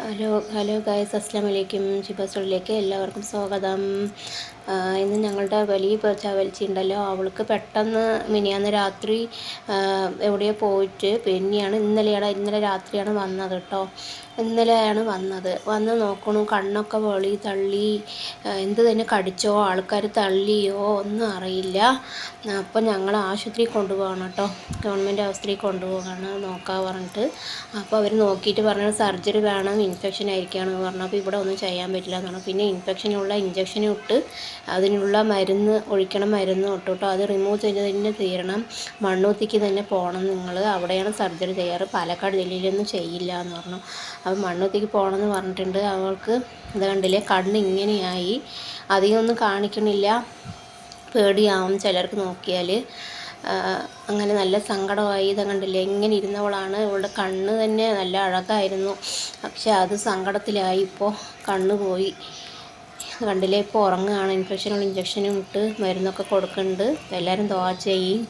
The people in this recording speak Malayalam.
ഹലോ ഹലോ ഗായ്സ് അസ്സാം വലൈക്കും ജിബസോളിലേക്ക് എല്ലാവർക്കും സ്വാഗതം. ഇന്ന് ഞങ്ങളുടെ വലിയ ചവൽച്ചി ഉണ്ടല്ലോ അവൾക്ക് പെട്ടെന്ന് മിനിയാന്ന് രാത്രി എവിടെയോ പോയിട്ട് പിന്നെയാണ് ഇന്നലെയാണ് ഇന്നലെ രാത്രിയാണ് വന്നത് കേട്ടോ. ഇന്നലെയാണ് വന്നത്. വന്ന് നോക്കണു കണ്ണൊക്കെ വെളി തള്ളി എന്ത് തന്നെ കടിച്ചോ ആൾക്കാർ തള്ളിയോ ഒന്നും അറിയില്ല. അപ്പം ഞങ്ങൾ ആശുപത്രി കൊണ്ടുപോകണം കേട്ടോ. ഗവൺമെന്റ് ആശുപത്രി കൊണ്ടുപോകണം നോക്കാൻ പറഞ്ഞിട്ട്. അപ്പോൾ അവർ നോക്കിയിട്ട് പറഞ്ഞു സർജറി വേണം ഇൻഫെക്ഷൻ ആയിരിക്കുകയാണെന്ന് പറഞ്ഞു. അപ്പോൾ ഇവിടെ ഒന്നും ചെയ്യാൻ പറ്റില്ല എന്ന് പറഞ്ഞു. പിന്നെ ഇൻഫെക്ഷനുള്ള ഇഞ്ചക്ഷനും ഇട്ട് അതിനുള്ള മരുന്ന് ഒഴിക്കണം മരുന്ന് കേട്ടോ അത് റിമൂവ് ചെയ്ത് തന്നെ തീരണം. മണ്ണൂത്തിക്ക് തന്നെ പോകണം നിങ്ങൾ അവിടെയാണ് സർജറി ചെയ്യാറ്. പാലക്കാട് ജില്ലയിലൊന്നും ചെയ്യില്ല എന്ന് പറഞ്ഞു. അപ്പോൾ മണ്ണൂത്തിക്ക് പോകണമെന്ന് പറഞ്ഞിട്ടുണ്ട്. അവൾക്ക് ഇത് കണ്ടില്ലേ? കണ്ണ് ഇങ്ങനെയായി. അധികം ഒന്നും കാണിക്കണില്ല. പേടിയാവും ചിലർക്ക് നോക്കിയാൽ അങ്ങനെ നല്ല സങ്കടമായി. ഇത് കണ്ടില്ലേ? ഇങ്ങനെ ഇരുന്നവളാണ്. ഇവളുടെ കണ്ണ് തന്നെ നല്ല അഴകായിരുന്നു. പക്ഷെ അത് സങ്കടത്തിലായി. ഇപ്പോൾ കണ്ണ് പോയി. കണ്ടില്ലേ? ഇപ്പോൾ ഉറങ്ങുകയാണ്. ഇൻഫെക്ഷനുള്ള ഇഞ്ചക്ഷനും ഇട്ട് മരുന്നൊക്കെ കൊടുക്കുന്നുണ്ട്. എല്ലാവരും ദോവാ ചെയ്യും.